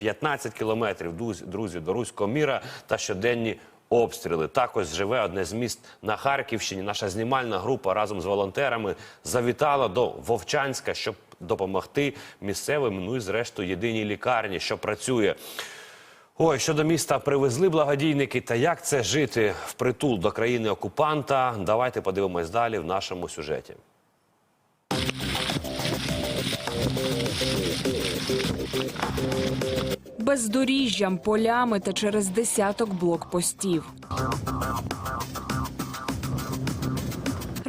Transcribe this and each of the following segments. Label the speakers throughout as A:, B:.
A: 15 кілометрів, друзі, до руського міра та щоденні обстріли. Так ось живе одне з міст на Харківщині. Наша знімальна група разом з волонтерами завітала до Вовчанська, щоб допомогти місцевим, ну і зрештою єдиній лікарні, що працює. Ой, щодо міста привезли благодійники. Та як це жити впритул до країни окупанта? Давайте подивимось далі в нашому сюжеті.
B: Бездоріжжям, полями та через десяток блокпостів.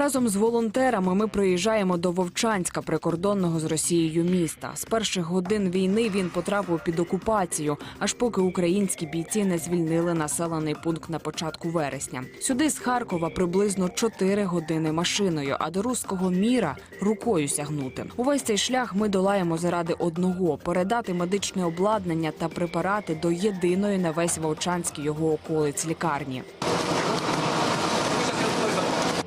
B: Разом з волонтерами ми приїжджаємо до Вовчанська, прикордонного з Росією міста. З перших годин війни він потрапив під окупацію, аж поки українські бійці не звільнили населений пункт на початку вересня. Сюди з Харкова приблизно 4 години машиною, а до руського міра рукою сягнути. Увесь цей шлях ми долаємо заради одного передати медичне обладнання та препарати до єдиної на весь Вовчанський його околиць лікарні.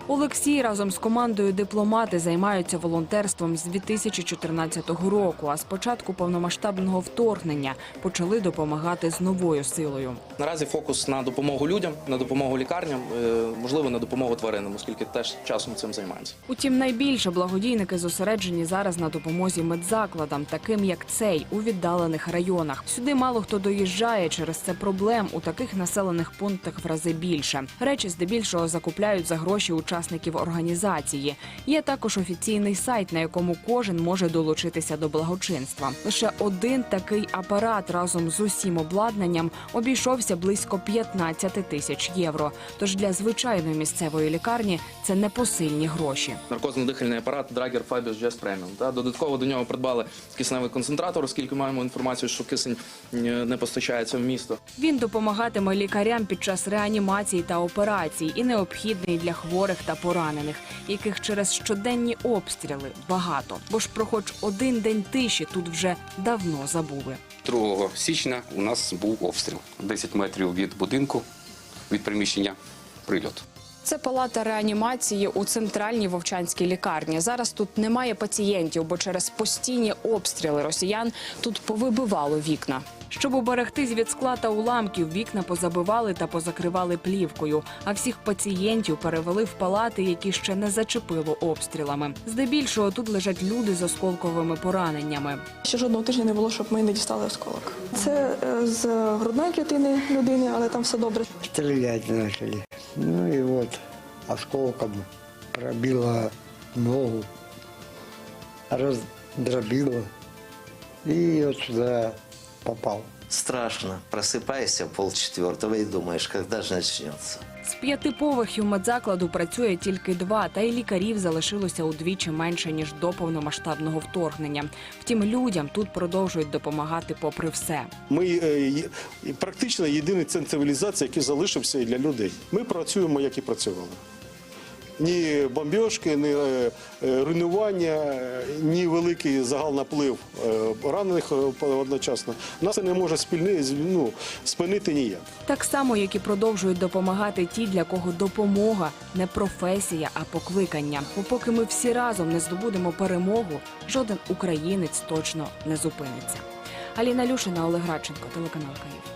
B: Олексій разом з командою дипломати займаються волонтерством з 2014 року. А з початку повномасштабного вторгнення почали допомагати з новою силою.
C: Наразі фокус на допомогу людям, на допомогу лікарням, е, можливо, на допомогу тваринам, оскільки теж часом цим займаємося.
B: Утім, найбільше благодійники зосереджені зараз на допомозі медзакладам, таким як цей у віддалених районах. Сюди мало хто доїжджає. Через це проблем у таких населених пунктах в рази більше. Речі здебільшого закупляють за гроші учасників організації. Є також офіційний сайт, на якому кожен може долучитися до благочинства. Лише один такий апарат разом з усім обладнанням обійшовся близько 15 тисяч євро. Тож для звичайної місцевої лікарні це непосильні гроші.
C: Наркозно-дихальний апарат Fabius Just Premium. Та додатково до нього придбали кисневий концентратор, оскільки маємо інформацію, що кисень не постачається в місто.
B: Він допомагатиме лікарям під час реанімації та операцій і необхідний для хворих та поранених, яких через щоденні обстріли багато. Бо ж про хоч один день тиші тут вже давно забули.
D: 2 січня у нас був обстріл 10 метрів від будинку, від приміщення прильот.
B: Це палата реанімації у центральній вовчанській лікарні. Зараз тут немає пацієнтів, бо через постійні обстріли росіян тут повибивало вікна. Щоб уберегтись від скла та уламків, вікна позабивали та позакривали плівкою. А всіх пацієнтів перевели в палати, які ще не зачепило обстрілами. Здебільшого тут лежать люди з осколковими пораненнями.
E: Ще жодного тижня не було, щоб ми не дістали осколок. Це е, з грудної клітини людини, але там все добре.
F: стрелять начали. Ну и вот осколком пробило ногу, раздробило и вот сюда попал.
G: Страшно. Просыпаешься полчетвертого и думаешь, когда же начнется.
B: З п'яти поверхів медзакладу працює тільки два, та й лікарів залишилося удвічі менше ніж до повномасштабного вторгнення. Втім, людям тут продовжують допомагати попри все.
H: Ми е, практично єдиний центр цивілізації, який залишився і для людей. Ми працюємо, як і працювали. Ні бомбіжки, ні е, е, руйнування, ні великий загал наплив е, ранених одночасно. Нас не може спільни, ну, спинити ніяк.
B: Так само, як і продовжують допомагати ті, для кого допомога не професія, а покликання. Поки ми всі разом не здобудемо перемогу, жоден українець точно не зупиниться. Аліна Люшина, Олег Радченко, телеканал Київ.